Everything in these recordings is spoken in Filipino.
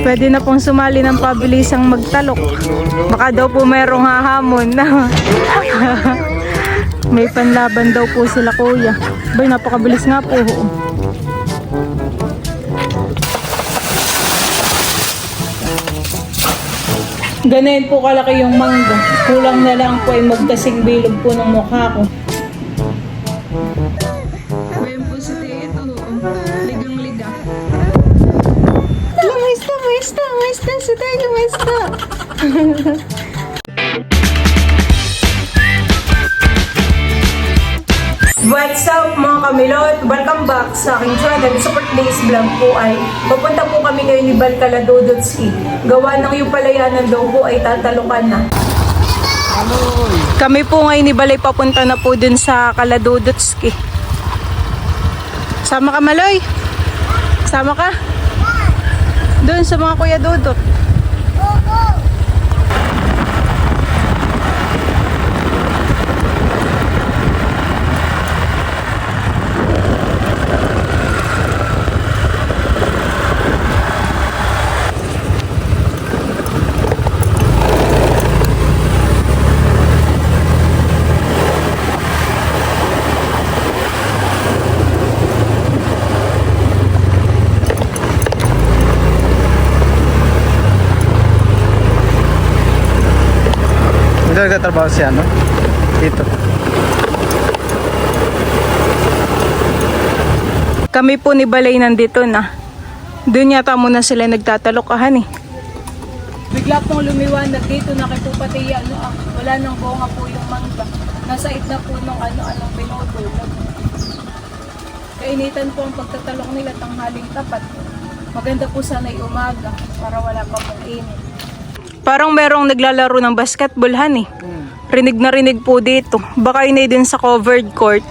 Pwede na pong sumali ng pabilisang magtalok. Baka daw po merong hahamon. May panlaban daw po sila kuya. Bay, napakabilis nga po. Ganayin po kalaki yung mangga. Kulang na lang po ay magkasing bilog po ng mukha ko. What's up mga kamilot? Welcome back sa aking channel. Sa Days Vlog po ay papunta po kami ngayon ni Balcala Dodotski. Gawa ng yung palayanan daw po ay tatalukan na. Kami po ngayon ni Balay papunta na po dun sa Kaladodotski. Sama ka Maloy? Sama ka? Doon sa mga Kuya Dodot. Nagtatrabaho si ano? Dito. Kami po ni Balay nandito na. Doon yata muna sila nagtatalokahan eh. Bigla pong lumiwanag dito na kay pati ano, ah, wala nang bunga po yung mangga. Nasa itna po nung ano, anong pinutulog. Kainitan po ang pagtatalok nila tanghaling tapat. Maganda po sana'y umaga para wala pa pong init. Parang merong naglalaro ng basketball han eh. Rinig na rinig po dito. Baka inay din sa covered court.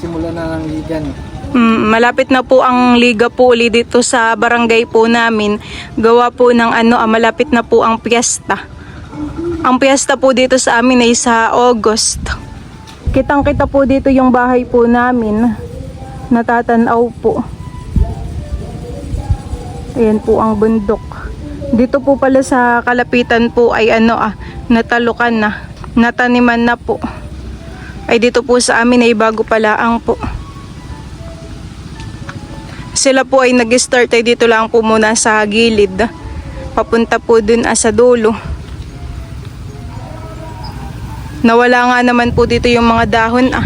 Simula na ng ligan. Mm, malapit na po ang liga po uli dito sa barangay po namin. Gawa po ng ano, ah, malapit na po ang piyesta. Ang piyesta po dito sa amin ay sa August. Kitang kita po dito yung bahay po namin. Natatanaw po. Ayan po ang bundok. Dito po pala sa kalapitan po ay ano ah, natalukan na. Nataniman na po. Ay dito po sa amin ay bago pala ang po. Sila po ay nag-start ay dito lang po muna sa gilid. Papunta po dun ah, sa dulo. Nawala nga naman po dito yung mga dahon ah.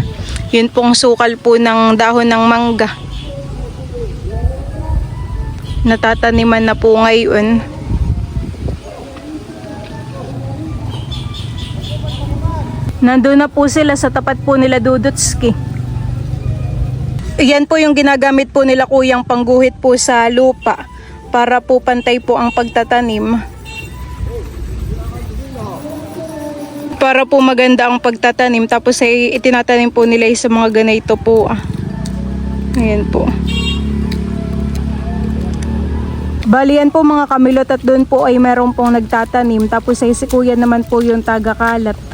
Yun pong sukal po ng dahon ng mangga. Natataniman na po ngayon. Nandun na po sila sa tapat po nila Dudutski. Yan po yung ginagamit po nila kuyang pangguhit po sa lupa para po pantay po ang pagtatanim. Para po maganda ang pagtatanim tapos ay itinatanim po nila sa mga ganito po. ah. Ayan po. Balian po mga kamilot at doon po ay meron pong nagtatanim tapos ay si kuya naman po yung taga-kalat.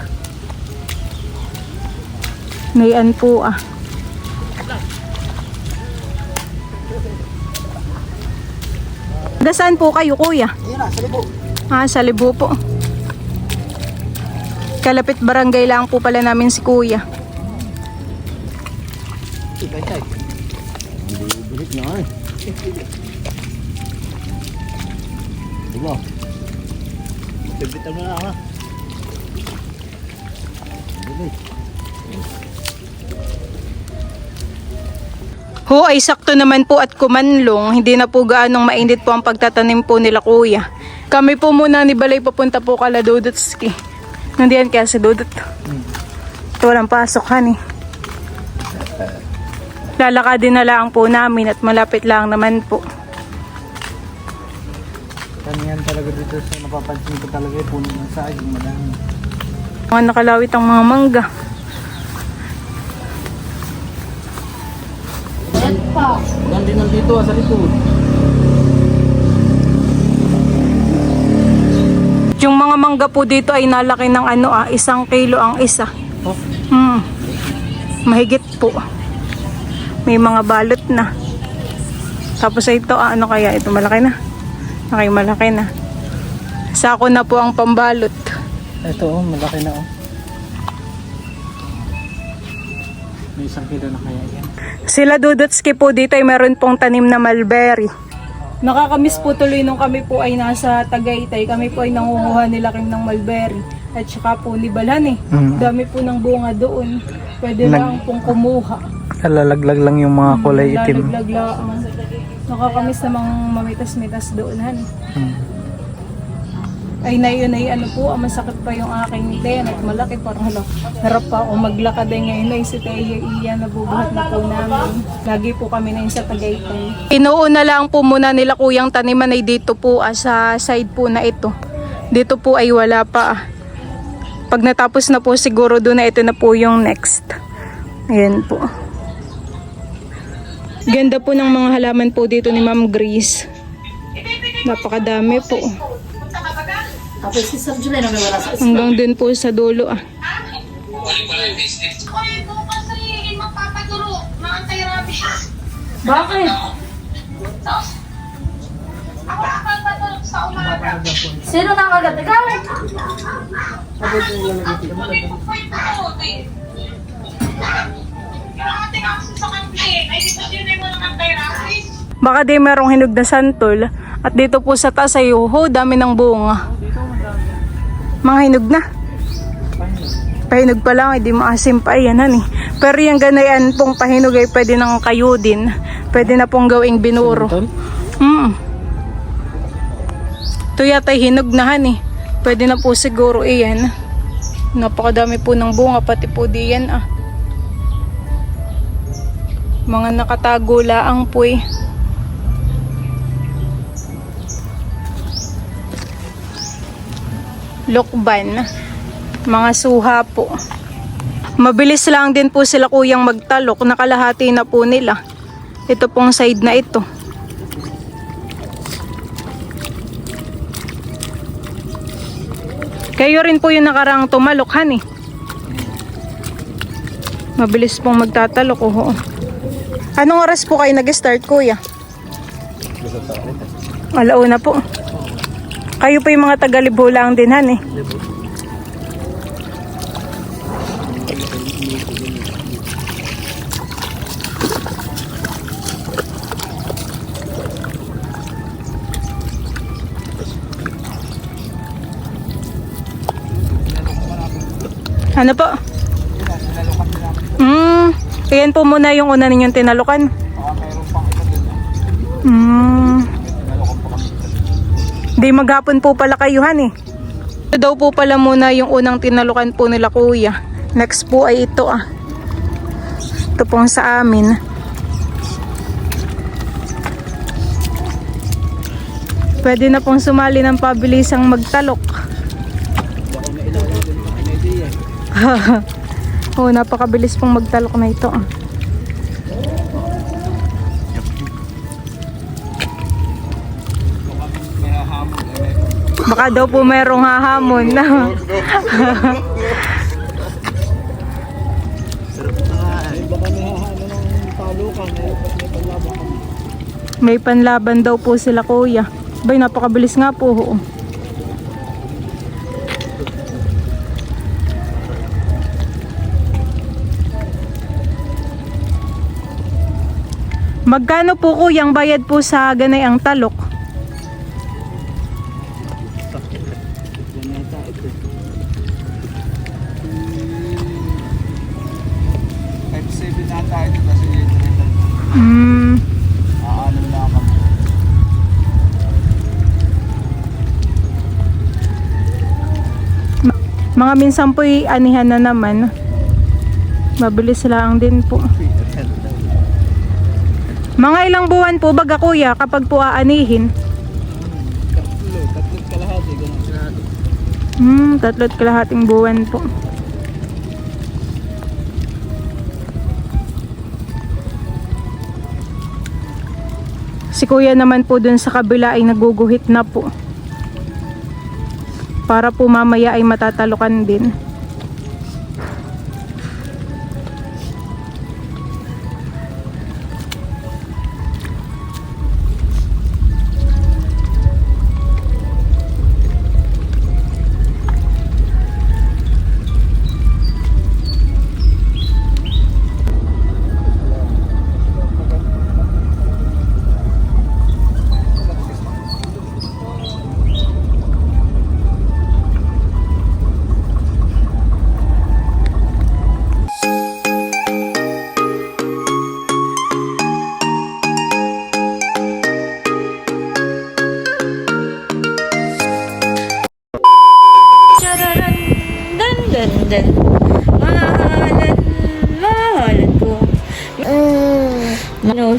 Ngayon po ah. Da saan po kayo kuya? Ayan na, sa libo. Ah, sa Libo po. Kalapit barangay lang po pala namin si kuya. Bulit na eh. Diba? Bibitan mo na ha. Ho ay sakto naman po at kumanlong, hindi na po gaanong mainit po ang pagtatanim po nila kuya. Kami po muna ni Balay papunta po kala Dudutski. Nandiyan kaya si Dudut. Ito walang pasok han eh. Lalakadin na lang po namin at malapit lang naman po. Kaniyan talaga dito sa napapansin ko talaga eh, puno ng saging madami. Mga nakalawit ang mga mangga. Gandi nandito ah, sa likod. Yung mga mangga po dito ay nalaki ng ano ah, isang kilo ang isa. Oh, Hmm. Mahigit po. May mga balot na. Tapos ito, ah, ano kaya ito malaki na. Okay, malaki na. Sako na po ang pambalot. Ito oh, malaki na oh. May isang kilo na kaya yan. Sila Dudotski po dito ay meron pong tanim na mulberry. Nakakamiss po tuloy nung kami po ay nasa Tagaytay. Kami po ay nangunguha nila king ng mulberry. At saka po ni Balan eh. Mm. Dami po ng bunga doon. Pwede Nag- lang pong kumuha. Kalalaglag lang yung mga kulay itim. Lalaglag lang. Nakakamiss namang mamitas-mitas doon. Han. Mm. Ay na yun ay ano po, ah, masakit pa yung aking ten at malaki parang hala. Harap pa ako maglakad ay ngayon ay si Teya Iya nabubuhat na po namin. Lagi po kami na sa Tagaytay. Inuuna lang po muna nila kuyang taniman ay dito po ah, sa side po na ito. Dito po ay wala pa. ah. Pag natapos na po siguro doon na ito na po yung next. Ayan po. Ganda po ng mga halaman po dito ni Ma'am Grace. Napakadami po. Hanggang dun po sa dulo ah. Bakit? Sino nang agad? Ikaw? Baka di merong hinog na santol. At dito po sa taas ay ho, dami ng bunga. Mga hinog na. Pahinog pa lang, hindi maasim pa yan eh. Pero yung ganayan pong pahinog ay pwede nang kayo din. Pwede na pong gawing binuro. Mm. Ito yata ay hinog na han eh. Pwede na po siguro iyan. Napakadami po ng bunga, pati po di yan ah. Mga nakatago laang po eh. Lokban. Mga suha po. Mabilis lang din po sila kuyang magtalok. Nakalahati na po nila. Ito pong side na ito. Kayo rin po yung nakarang tumalokhan eh. Mabilis pong magtatalok. Oo. Anong oras po kayo nag-start kuya? Alauna po. Kayo po yung mga taga-Libo lang din han eh. Ano po? Hmm, ayan po muna yung una ninyong tinalukan. Baka di maghapon po pala kayuhan eh. Ito daw po pala muna yung unang tinalukan po nila kuya. Next po ay ito ah. Ito pong sa amin. Pwede na pong sumali ng pabilisang magtalok. Oh, napakabilis pong magtalok na ito ah. Baka daw po merong hahamon na. May panlaban daw po sila kuya. Bay, napakabilis nga po. ho. Magkano po kuyang bayad po sa ganay ang talok? Mga minsan po anihan na naman. Mabilis lang din po. Mga ilang buwan po baga kuya kapag po aanihin? Tatlo, tatlo't kalahati. Hmm, tatlo't kalahating buwan po. Si kuya naman po dun sa kabila ay naguguhit na po. Para po mamaya ay matatalukan din.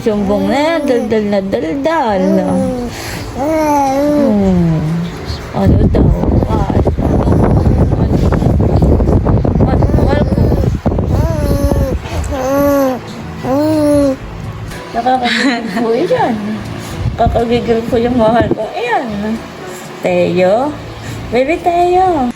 Manusumbong na, daldal na daldal. Hmm. Ano daw? Ah. Nakakagigil po yan. Kakagigil po yung mahal ko. Ayan. Teo. Baby Teo.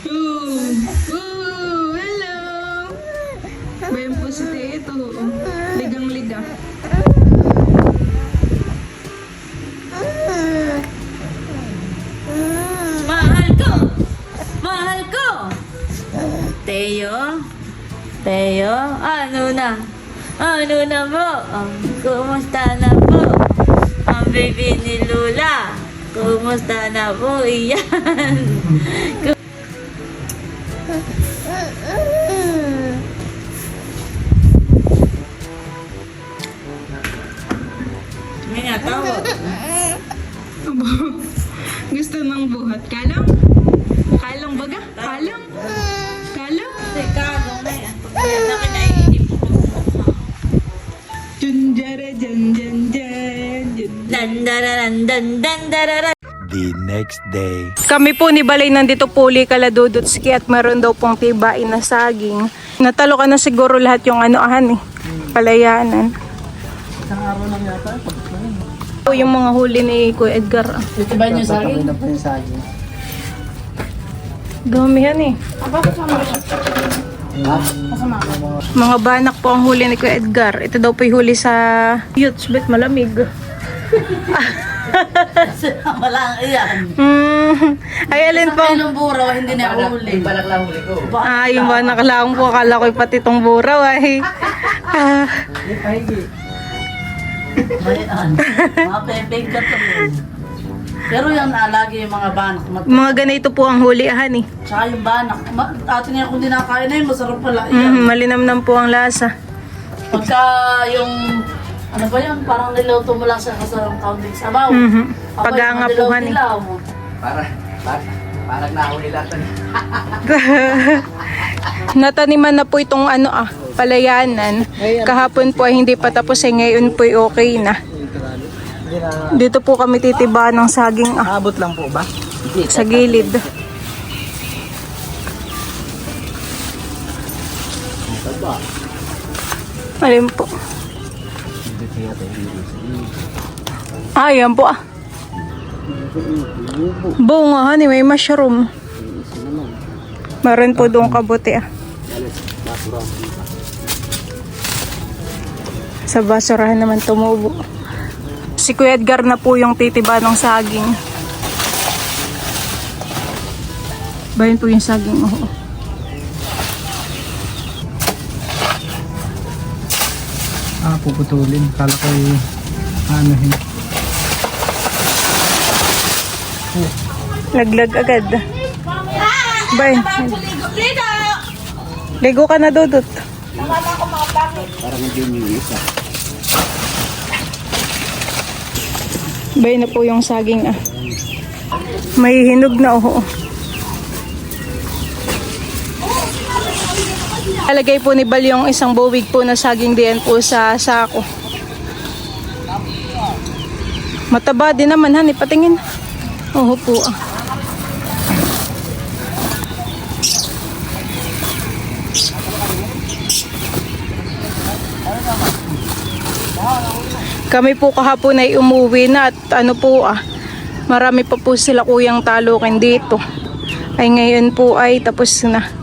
Ano na po? Um, kumusta na po? Ang baby ni Lula. Kumusta na po? Iyan. May natawag. Gusto ng buhat. Kalang? Kalang the next day. Kami po ni Balay nandito po uli kaladudotski at meron daw pong tibain na saging. Natalo ka na siguro lahat yung anoahan eh. Palayanan. Isang araw lang yata. Po yung mga huli ni Kuya Edgar. Ito ba yung saging. Damihan eh. Ha? Mga banak po ang huli ni Kuya Edgar. Ito daw po yung huli sa youths, bet malamig. Wala ang iyan. Hmm. Ay, alin po? Ilang buraw, hindi na huli. Balak lang huli ko. Ah, yung banak lang po. Akala ko pati tong buraw ay. Ah. Mayan. Mga pepeng ka to. Pero yan naalagi yung mga banak. Mat- mga ganito po ang hulihan eh. Tsaka yung banak. Ma- atin nga kung dinakain na yun, masarap pala. Iyan. Mm, malinamnam po ang lasa. Pagka yung, ano ba yun, parang niluto mo lang sa kasarang kaunting sabaw. Mhm. Abay, Pagangapuhan eh. madilaw-dilaw. Nataniman na po itong ano ah, palayanan. Kahapon po ay hindi pa tapos ay ngayon po ay okay na... Dito po kami titiba ng saging ah, Abot lang po ba? sa gilid. Alin po? Ah, yan po ah. Bunga, honey, may mushroom. Meron po doon kabuti ah. Sa basurahan naman tumubo. Si Kuya Edgar na po yung titiba ng saging. Bayan po yung saging. Oo. Puputulin. Kala ko yung ano hin. Laglag agad. Bay. Ligo ka na, Dudut. Bay na po yung saging ah. May hinog na oh. Alagay po ni Bal yung isang buwig po na saging diyan po sa sako. Mataba din naman, han, patingin. Oo po. ah. Kami po kahapon ay umuwi na at ano po ah, marami pa po sila kuyang talukin dito. Ay ngayon po ay tapos na.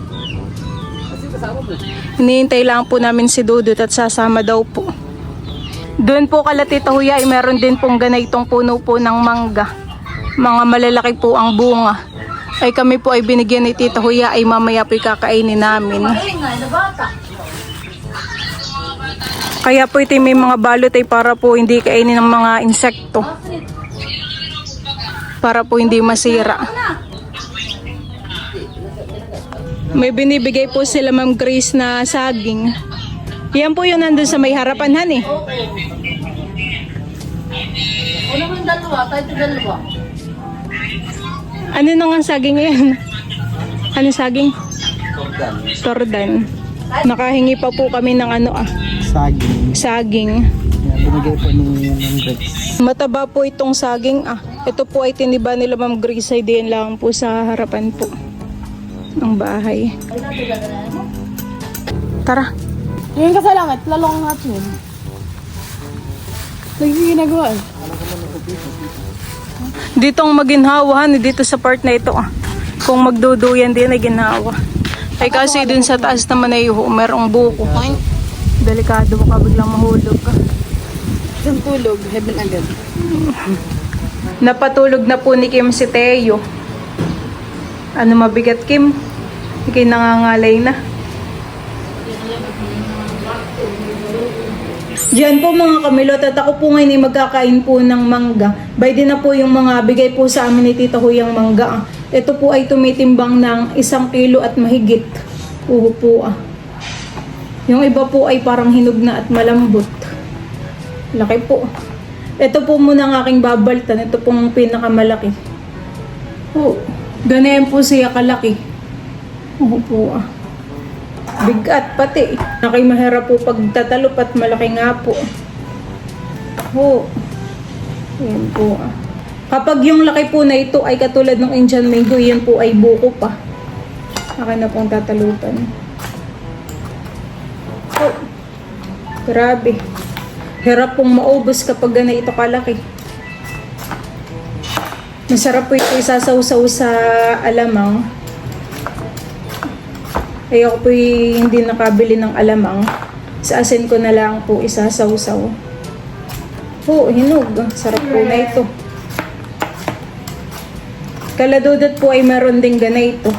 Hinihintay lang po namin si Dudut at sasama daw po. Doon po kala Tita Huya ay meron din pong ganitong puno po ng mangga. Mga malalaki po ang bunga. Ay kami po ay binigyan ni Tita Huya ay mamaya po kakainin namin. Kaya po ito may mga balot ay para po hindi kainin ng mga insekto. Para po hindi masira. May binibigay po sila Ma'am Grace na saging. Yan po yun nandun sa may harapan han eh. O naman dalawa, tayo dalawa. Ano nang ang saging yan? Ano saging? Tordan. Nakahingi pa po kami ng ano ah, Saging. saging. Yan, binigay po ni Ma'am Grace. Mataba po itong saging ah. Ito po ay tiniba nila Ma'am Grace ay diyan lang po sa harapan po ng bahay. Tara. Ngayon ka sa langit, lalong natin. Lagi ginagawa eh. Dito ang maginhawahan dito sa part na ito ah. Kung magduduyan din ay ginhawa. Ay kasi dun sa taas naman ay merong buko. Delikado baka biglang mahulog ka. Isang tulog, heaven agad. Napatulog na po ni Kim si Teo. Ano mabigat Kim? Ikay nangangalay na. Diyan po mga kamilot at ako po ngayon ay magkakain po ng mangga. By din na po yung mga bigay po sa amin ni Tita Huyang mangga. Ito po ay tumitimbang ng isang kilo at mahigit. Uho po ah. Yung iba po ay parang hinog na at malambot. Laki po. Ito po muna ang aking babaltan. Ito pong pinakamalaki. Oh, ganyan po siya kalaki. Oo po ah. Bigat pati. Nakay mahirap po pagtatalop at malaki nga po. Oo. Yan po ah. Kapag yung laki po na ito ay katulad ng Indian mango, yan po ay buko pa. Akin na pong tatalupan. Oh, grabe. Hirap pong maubos kapag ganito kalaki. Masarap po ito isasaw-saw sa alamang. Ay ako po hindi nakabili ng alamang. Sa asin ko na lang po isasaw-saw. Po, hinog. Sarap po na ito. Kaladudot po ay meron ding ganito.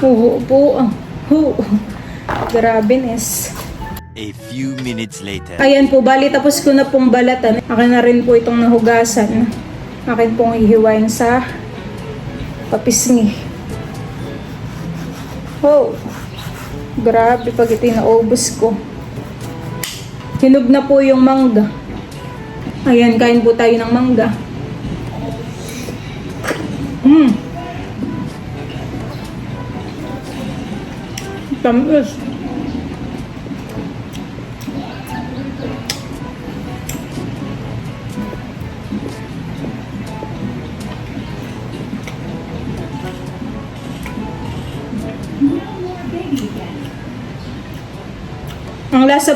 Huhu po. ah. Hu. Grabe nes. A few minutes later. Ayan po, bali tapos ko na pong balatan. Akin na rin po itong nahugasan. Akin pong hihiwain sa papisngi. Oh, grabe pag ito naubos ko. Hinog na po yung mangga. Ayan, kain po tayo ng mangga. Hmm. Tamis.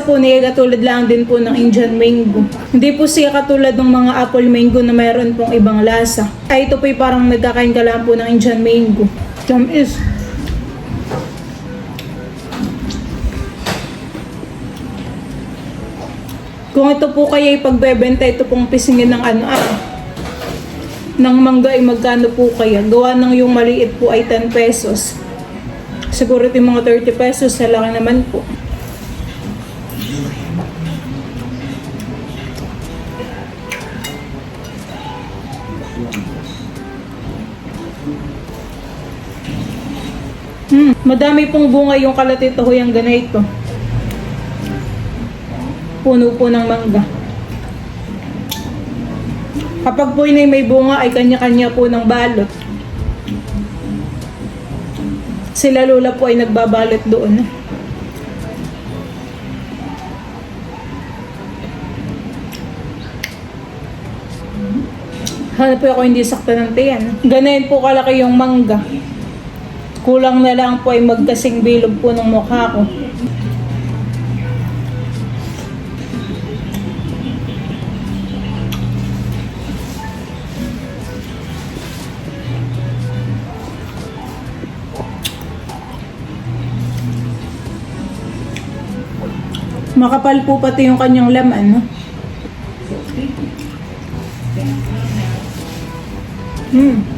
Po niya katulad lang din po ng Indian mango. Hindi po siya katulad ng mga apple mango na mayroon pong ibang lasa. Ay ito po ay parang nagkakain ka lang po ng Indian mango. Tamis. Kung ito po kaya ipagbebenta, ito pong pisingin ng ano ah, ng mangga ay magkano po kaya? Gawa ng yung maliit po ay 10 pesos. Siguro ito yung mga 30 pesos, sa laki naman po. Madami pong bunga yung kalatito huyang ganito. Puno po ng mangga. Kapag po yun ay may bunga ay kanya-kanya po ng balot. Sila lola po ay nagbabalot doon. Hanap po ako hindi sakta ng tiyan. Ganayin po kalaki yung mangga. Kulang na lang po ay magkasing bilog po ng mukha ko. Makapal po pati yung kanyang laman. No? Hmm.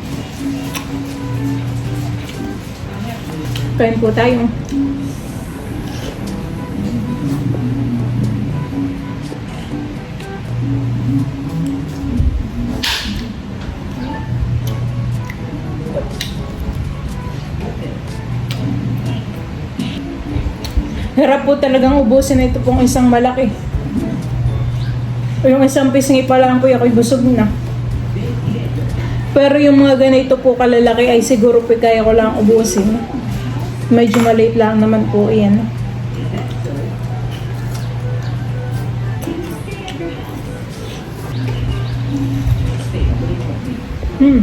Kain po tayo. Hirap po talagang ubusin ito pong isang malaki. O yung isang pisngi pa lang po, ako'y busog na. Pero yung mga ganito po kalalaki ay siguro po kaya ko lang ubusin. Medyo maliit lang naman po yan. Hmm.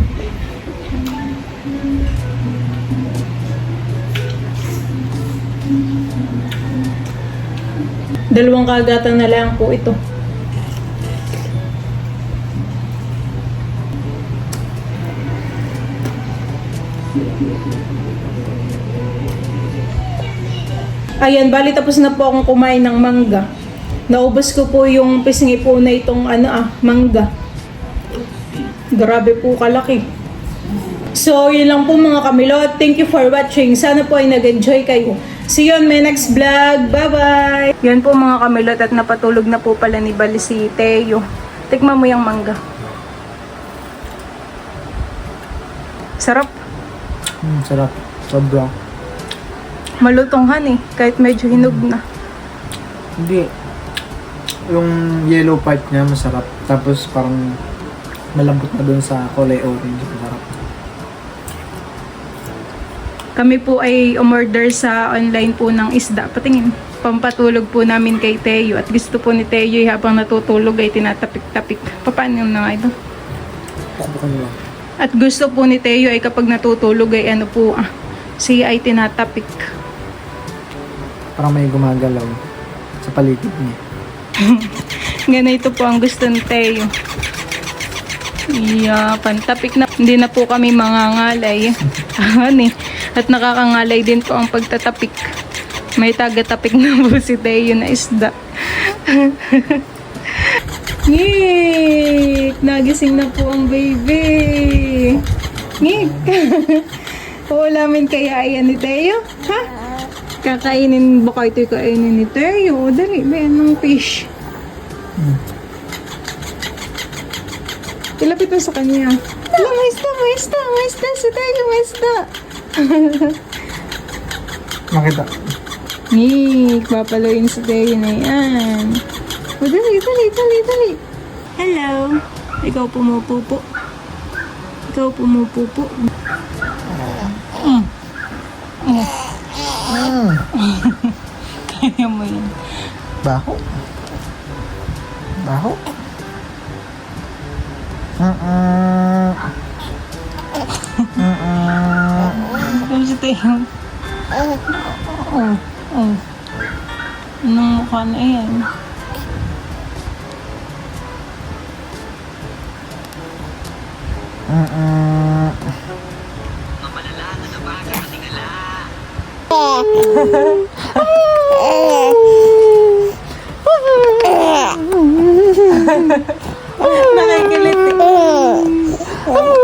Dalawang kagatan na lang po ito. Ayan, bali tapos na po akong kumain ng mangga. Naubos ko po yung pisngi po na itong ano ah, mangga. Grabe po kalaki. So, yun lang po mga kamilot. Thank you for watching. Sana po ay nag-enjoy kayo. See you on my next vlog. Bye-bye! Yan po mga kamilot at napatulog na po pala ni Bali si Teo. Tikman mo yung mangga. Sarap. Hmm, sarap. Sobra. Malutonghan eh. Kahit medyo hinog na. Hindi. Yung yellow part niya masarap. Tapos parang malambot na dun sa kulay orange. Masarap. Kami po ay umorder sa online po ng isda. Patingin. Pampatulog po namin kay Teo. At gusto po ni Teo eh, habang natutulog ay tinatapik-tapik. Paano na nga ito? At gusto po ni Teo ay kapag natutulog ay ano po ah. Siya ay tinatapik. Parang may gumagalaw sa paligid niya. Ganito po ang gusto ni Teo. Yeah, pantapik na. Hindi na po kami mangangalay. Ano eh. At nakakangalay din po ang pagtatapik. May tagatapik na po si Teo na isda. Ngik! Nagising na po ang baby. Ngik! Uulamin kaya yan ni Teo? Ha? Kakainin, baka ito kainin ni Teo. O, dali, bayan ng fish. Ilapit mo sa kanya. Hala, may isda, may isda, may isda. Si Teo, may isda. Makita. Ngik, papaluin si Teo na yan. O, dali, dali, dali, dali. Hello. Ikaw pumupupo. Ikaw pumupupo. Mm. Mm. Kaya mo yan. Baho. Baho. Mm-mm. Mm-mm. Ano si Teo? Oh, oh. Anong mukha na yan? Mm-mm. Nakikilit.